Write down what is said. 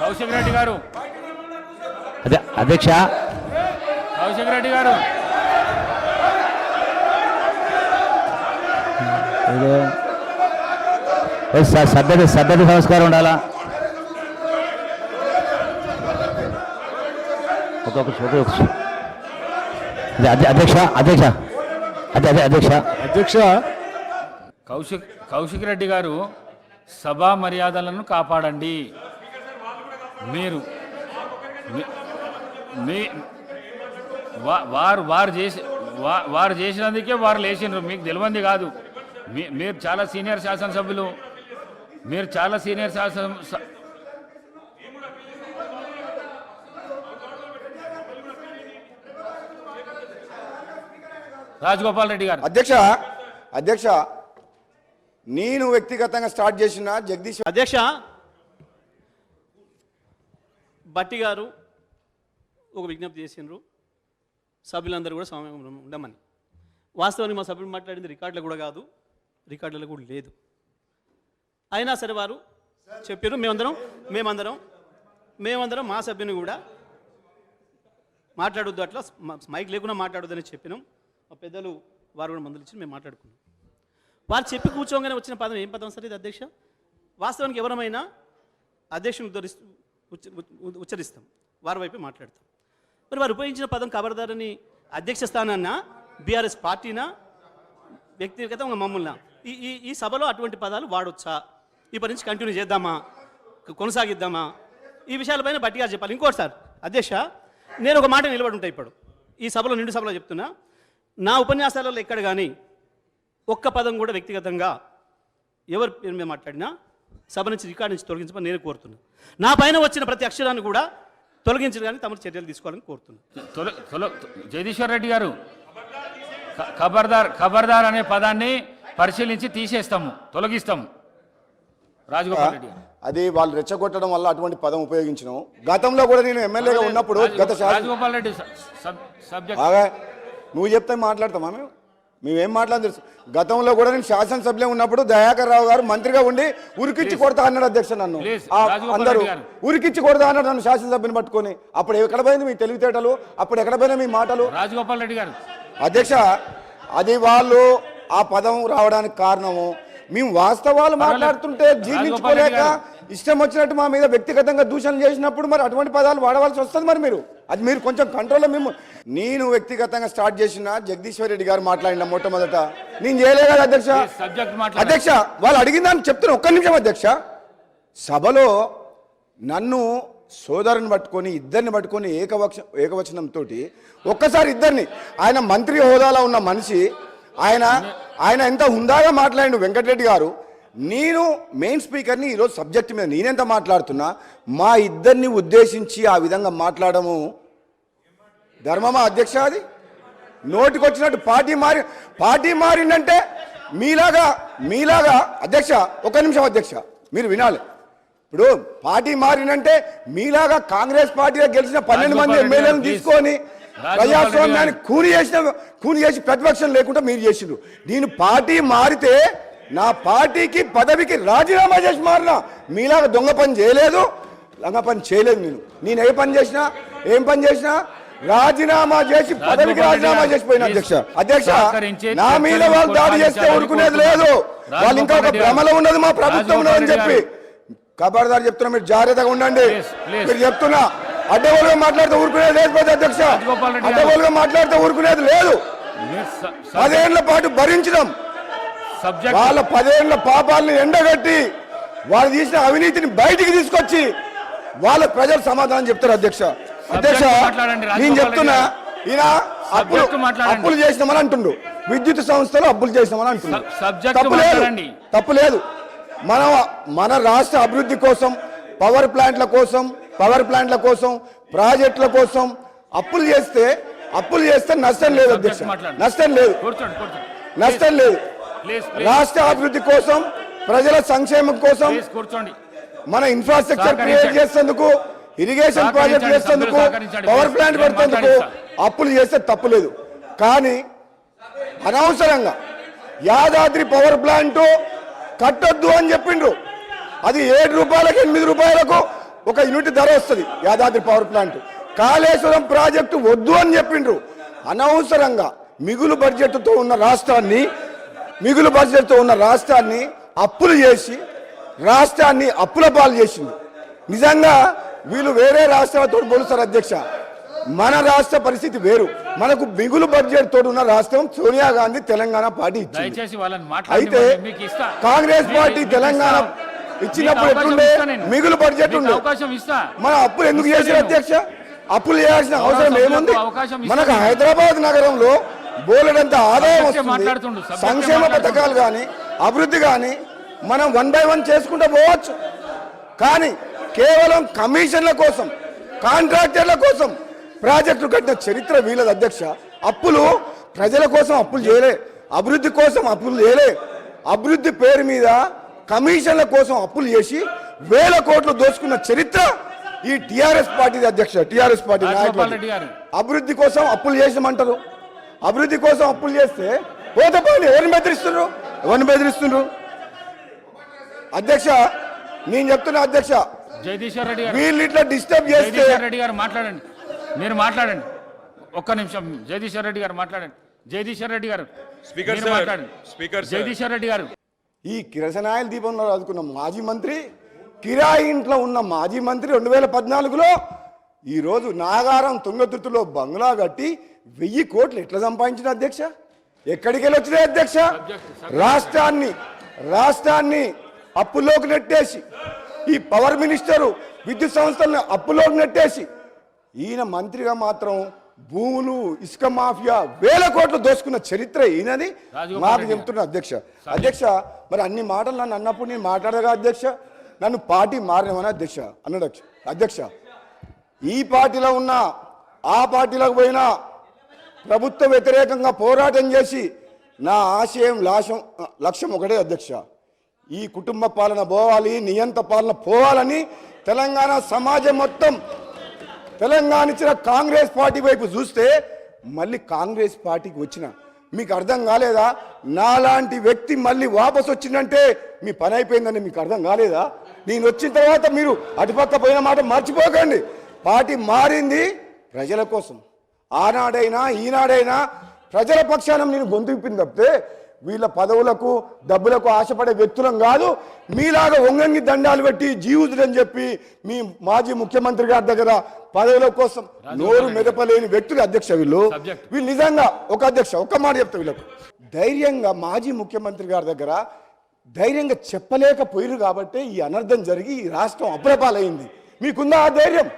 కౌశిక్ రెడ్డి గారు. అదే అధ్యక్ష. కౌశిక్ రెడ్డి గారు. సభ్యత సభ్యత సంస్కారం ఉండాలా? అధ్యక్ష అధ్యక్ష. అదే అదే అధ్యక్ష. అధ్యక్ష. కౌశిక్ కౌశిక్ రెడ్డి గారు సభా మర్యాదలను కాపాడండి. మీరు మీ- వారు వారు చేసి వారు చేసినందుకే వారు లేచినారు మీకు తెలియంది కాదు. మీ మీరు చాలా సీనియర్ శాసనసభ్యులు. మీరు చాలా సీనియర్ శాసన రాజగోపాల్ రెడ్డి గారు. అధ్యక్ష అధ్యక్ష నేను వ్యక్తిగతంగా స్టార్ట్ చేసిన జగదీష్ అధ్యక్ష బట్టి గారు ఒక విజ్ఞప్తి చేసిండ్రు. సభ్యులందరూ కూడా సమయం ఉండమని. వాస్తవానికి మా సభ్యులు మాట్లాడింది రికార్డులు కూడా కాదు రికార్డులు కూడా లేదు. అయినా సరే వారు చెప్పారు మేమందరం మేమందరం మేమందరం మా సభ్యుని కూడా మాట్లాడొద్దు అట్లా మైక్ లేకుండా మాట్లాడొద్దని చెప్పినాం. మా పెద్దలు వారు కూడా మందులు ఇచ్చి మేము మాట్లాడుకున్నాం. వారు చెప్పి కూర్చోగానే వచ్చిన పదం ఏం పదం సరే ఇది అధ్యక్ష? వాస్తవానికి ఎవరమైనా అధ్యక్షుని ఉద్ధరిస్తూ ఉచ్చరిస్తాం. వారి వైపు మాట్లాడతాం. మరి వారు ఉపయోగించిన పదం ఖబర్దారని అధ్యక్ష స్థానాన్న బీఆర్ఎస్ పార్టీనా వ్యక్తిగతంగా మమ్మల్ని? ఈ ఈ ఈ సభలో అటువంటి పదాలు వాడొచ్చా? ఇప్పటి నుంచి కంటిన్యూ చేద్దామా? కొనసాగిద్దామా? ఈ విషయాలపైన బట్టిగా చెప్పాలి. ఇంకోటి సార్ అధ్యక్ష నేను ఒక మాట నిలబడి ఉంటా ఇప్పుడు. ఈ సభలో నిండు సభలో చెప్తున్నా. నా ఉపన్యాసాలలో ఎక్కడ కానీ ఒక్క పదం కూడా వ్యక్తిగతంగా ఎవరి పేరు మీద మాట్లాడినా సభ నుంచి రికార్డు నుంచి తొలగించమని నేను కోరుతున్నా. నా పైన వచ్చిన ప్రతి అక్షరాన్ని కూడా తొలగించడానికి తమరు చర్యలు తీసుకోవాలని కోరుతున్నా. తొల తొల జగదీశ్వర్ రెడ్డి గారు ఖబర్దార్ ఖబర్దార్ అనే పదాన్ని పరిశీలించి తీసేస్తాము తొలగిస్తాము. రాజగోపాల్ రెడ్డి అది వాళ్ళు రెచ్చగొట్టడం వల్ల అటువంటి పదం ఉపయోగించినాం. గతంలో కూడా నేను ఎమ్మెల్యేగా ఉన్నప్పుడు గత రాజగోపాల్ రెడ్డి సబ్జెక్ట్. నువ్వు చెప్తే మాట్లాడతామా మేము? మేమేం మాట్లాడదు తెలుసు. గతంలో కూడా నేను శాసనసభ్యులే ఉన్నప్పుడు దయాకర్ రావు గారు మంత్రిగా ఉండి ఉరికిచ్చి కొడతా అన్నాడు అధ్యక్ష నన్ను. అందరూ. ఉరికిచ్చి కొడతా అన్నాడు నన్ను శాసనసభ్యుని పట్టుకొని. అప్పుడు ఎక్కడ పోయింది మీ తెలివితేటలు? అప్పుడు ఎక్కడ పోయినా మీ మాటలు? రాజగోపాల్ రెడ్డి గారు. అధ్యక్ష అది వాళ్ళు ఆ పదం రావడానికి కారణము. మేము వాస్తవాలు మాట్లాడుతుంటే జీర్ణించుకోలేక. ఇష్టం వచ్చినట్టు మా మీద వ్యక్తిగతంగా దూషణ చేసినప్పుడు మరి అటువంటి పదాలు వాడవలసి వస్తుంది మరి మీరు? అది మీరు కొంచెం కంట్రోల్లో మేము నేను వ్యక్తిగతంగా స్టార్ట్ చేసిన జగదీశ్వర్ రెడ్డి గారు మాట్లాడిన మొట్టమొదట. నేను చేయలే కదా అధ్యక్ష. అధ్యక్ష వాళ్ళు అడిగిందని చెప్తున్నా ఒక్క నిమిషం అధ్యక్ష. సభలో నన్ను సోదరుని పట్టుకొని ఇద్దరిని పట్టుకొని ఏకవచ ఏకవచనంతో ఒక్కసారి ఇద్దరిని ఆయన మంత్రి హోదాలో ఉన్న మనిషి ఆయన ఆయన ఎంత హుందాగా మాట్లాడిండు వెంకటరెడ్డి గారు నేను మెయిన్ స్పీకర్ని ఈరోజు సబ్జెక్ట్ మీద నేనెంత మాట్లాడుతున్నా మా ఇద్దరిని ఉద్దేశించి ఆ విధంగా మాట్లాడము. ధర్మమా అధ్యక్ష అది? నోటికొచ్చినట్టు పార్టీ మారి పార్టీ మారిందంటే మీలాగా మీలాగా అధ్యక్ష ఒక నిమిషం అధ్యక్ష మీరు వినాలి. ఇప్పుడు పార్టీ మారినంటే మీలాగా కాంగ్రెస్ పార్టీలో గెలిచిన పన్నెండు మంది ఎమ్మెల్యేలను. తీసుకొని ప్రజాస్వామ్యాన్ని కూని చేసిన కూని చేసి ప్రతిపక్షం లేకుండా మీరు చేసిండ్రు. నేను పార్టీ మారితే నా పార్టీకి పదవికి రాజీనామా చేసి మారినా మీలాగా దొంగ పని చేయలేదు లంగ పని చేయలేదు నేను నేను ఏ పని చేసినా ఏం పని చేసినా రాజీనామా చేసి పదవికి రాజీనామా చేసిపోయిన అధ్యక్ష అధ్యక్ష నా మీద వాళ్ళు దాడి చేస్తే ఊరుకునేది. లేదు వాళ్ళు ఇంకా ఒక భ్రమలో. ఉన్నది మా ప్రభుత్వం ఉన్నదని చెప్పి ఖబర్దార్ చెప్తున్నా మీరు జాగ్రత్తగా ఉండండి. మీరు చెప్తున్నా అడ్డగోలుగా మాట్లాడితే ఊరుకునేది పెద్ద అధ్యక్ష. అడ్డగోలుగా మాట్లాడితే ఊరుకునేది లేదు పదేళ్ళ పాటు భరించడం వాళ్ళ పదేళ్ళ పాపాలని ఎండగట్టి వాళ్ళు తీసిన అవినీతిని బయటికి తీసుకొచ్చి వాళ్ళ ప్రజలు సమాధానం చెప్తారు అధ్యక్ష. అధ్యక్ష నేను చెప్తున్నా. ఈయన అప్పులు. అప్పులు చేసినామని అంటుండు. విద్యుత్ సంస్థలు అప్పులు చేసినామని అంటుండు. తప్పు లేదు. మాట్లాడండి. తప్పు లేదు. మన మన రాష్ట్ర అభివృద్ధి కోసం పవర్ ప్లాంట్ల కోసం పవర్ ప్లాంట్ల కోసం ప్రాజెక్టుల కోసం అప్పులు చేస్తే అప్పులు చేస్తే నష్టం లేదు అధ్యక్ష. నష్టం లేదు. నష్టం లేదు. రాష్ట్ర అభివృద్ధి కోసం ప్రజల సంక్షేమం కోసం కూర్చోండి మన ఇన్ఫ్రాస్ట్రక్చర్. క్రియేట్ చేసేందుకు ఇరిగేషన్ ప్రాజెక్ట్ చేసేందుకు. పవర్ ప్లాంట్ పెడుతుందుకు. అప్పులు చేస్తే తప్పులేదు కానీ అనవసరంగా యాదాద్రి పవర్ ప్లాంట్ కట్టొద్దు అని చెప్పిండ్రు అది ఏడు రూపాయలకు ఎనిమిది రూపాయలకు ఒక యూనిట్ ధర వస్తుంది Yadadri power plant Kaleshwaram project వద్దు అని చెప్పిండ్రు అనవసరంగా మిగులు బడ్జెట్తో ఉన్న రాష్ట్రాన్ని మిగులు బడ్జెట్తో ఉన్న రాష్ట్రాన్ని అప్పులు చేసి రాష్ట్రాన్ని అప్పుల పాలు చేసింది. నిజంగా వీళ్ళు వేరే రాష్ట్రాలతో పోలుస్తారు అధ్యక్ష. మన రాష్ట్ర పరిస్థితి వేరు. మనకు మిగులు బడ్జెట్ తోటి ఉన్న రాష్ట్రం సోనియా గాంధీ తెలంగాణ పార్టీ అయితే కాంగ్రెస్ పార్టీ తెలంగాణ. ఇచ్చినప్పుడు ఎట్లుండే? నేను. మిగులు బడ్జెట్ ఉండే. మన అప్పులు ఎందుకు నేను. అధ్యక్ష? అప్పులు చేయాల్సిన అవసరం ఏముంది? మనకు. హైదరాబాద్ నగరంలో బోలెడంత ఆదాయం వస్తుంది. సంక్షేమ. పథకాలు కానీ అభివృద్ధి కానీ మనం వన్ బై వన్ చేసుకుంటూ పోవచ్చు. కానీ కేవలం కమిషన్ల కోసం కాంట్రాక్టర్ల కోసం ప్రాజెక్టు కట్టిన చరిత్ర వీళ్ళది అధ్యక్ష. అప్పులు ప్రజల కోసం అప్పులు చేయలే అభివృద్ధి కోసం అప్పులు చేయలే. అభివృద్ధి పేరు మీద కమిషన్ల కోసం అప్పులు చేసి వేల కోట్లు దోచుకున్న చరిత్ర ఈ టిఆర్ఎస్ పార్టీ అధ్యక్ష టిఆర్ఎస్ పార్టీ నాయకులు. అభివృద్ధి కోసం అప్పులు చేసామంటారు అభివృద్ధి కోసం అప్పులు చేస్తే పోతే పోయి ఎవరిని బెదిరిస్తున్నారు ఎవరిని బెదిరిస్తున్నారు అధ్యక్ష నేను చెప్తున్నా అధ్యక్ష జగదీశ్వర్ రెడ్డి గారు. వీళ్ళు ఇట్లా డిస్టర్బ్ చేస్తే జగదీశ్వర్ రెడ్డి గారు మాట్లాడండి. మీరు మాట్లాడండి. ఒక్క నిమిషం. జగదీశ్వర్ రెడ్డి గారు మాట్లాడండి. జగదీశ్వర్ రెడ్డి గారు స్పీకర్ మాట్లాడండి. Speaker sir. జగదీశ్వర్ రెడ్డి గారు. ఈ కిరసనాయల దీపంలో రాదుకున్న మాజీ మంత్రి కిరాయి ఇంట్లో ఉన్న మాజీ మంత్రి రెండు వేల పద్నాలుగులో ఈరోజు నాగారం తుంగతుర్తిలో బంగ్లా కట్టి వెయ్యి కోట్లు ఎట్లా సంపాదించిన అధ్యక్ష? ఎక్కడికి వెళ్ళి వచ్చినాయి అధ్యక్ష రాష్ట్రాన్ని రాష్ట్రాన్ని అప్పులోకి నెట్టేసి ఈ పవర్ మినిస్టరు విద్యుత్ సంస్థలను అప్పులోకి నెట్టేసి ఈయన మంత్రిగా మాత్రం భూములు ఇసుక మాఫియా వేల కోట్లు దోసుకున్న చరిత్ర ఈయనది. మాకు. చెప్తున్నా అధ్యక్ష. అధ్యక్ష మరి అన్ని మాటలు నన్ను అన్నప్పుడు నేను మాట్లాడగా అధ్యక్ష? నన్ను పార్టీ మారినవని అధ్యక్ష? అన్నాడు అధ్యక్ష. ఈ పార్టీలో ఉన్న ఆ పార్టీలోకి పోయినా ప్రభుత్వ వ్యతిరేకంగా పోరాటం చేసి నా ఆశయం లాశం లక్ష్యం ఒకటే అధ్యక్ష. ఈ కుటుంబ పాలన పోవాలి నియంత పాలన పోవాలని తెలంగాణ సమాజం మొత్తం తెలంగాణ ఇచ్చిన కాంగ్రెస్ పార్టీ వైపు చూస్తే మళ్ళీ కాంగ్రెస్ పార్టీకి వచ్చిన. మీకు అర్థం కాలేదా? నాలాంటి వ్యక్తి మళ్ళీ వాపస్ వచ్చిందంటే మీ పని అయిపోయిందని మీకు అర్థం కాలేదా? నేను వచ్చిన తర్వాత మీరు అటుపక్క పోయిన మాట మర్చిపోకండి. పార్టీ మారింది ప్రజల కోసం. ఆనాడైనా ఈనాడైనా ప్రజల పక్షాన నేను గొంతు విప్పింది తప్పితే వీళ్ళ పదవులకు డబ్బులకు ఆశపడే వ్యక్తులం కాదు మీలాగా ఒంగంగి దండాలు పెట్టి జీవుదులని చెప్పి మీ మాజీ ముఖ్యమంత్రి గారి దగ్గర పదవుల కోసం నోరు మెదపలేని వ్యక్తులు అధ్యక్ష వీళ్ళు. వీళ్ళు నిజంగా ఒక అధ్యక్ష ఒక్క మాట చెప్తా వీళ్ళకు. ధైర్యంగా మాజీ ముఖ్యమంత్రి గారి దగ్గర ధైర్యంగా చెప్పలేకపోయారు కాబట్టి ఈ అనర్థం జరిగి ఈ రాష్ట్రం అప్రపాలైంది మీకుందా ఆ ధైర్యం?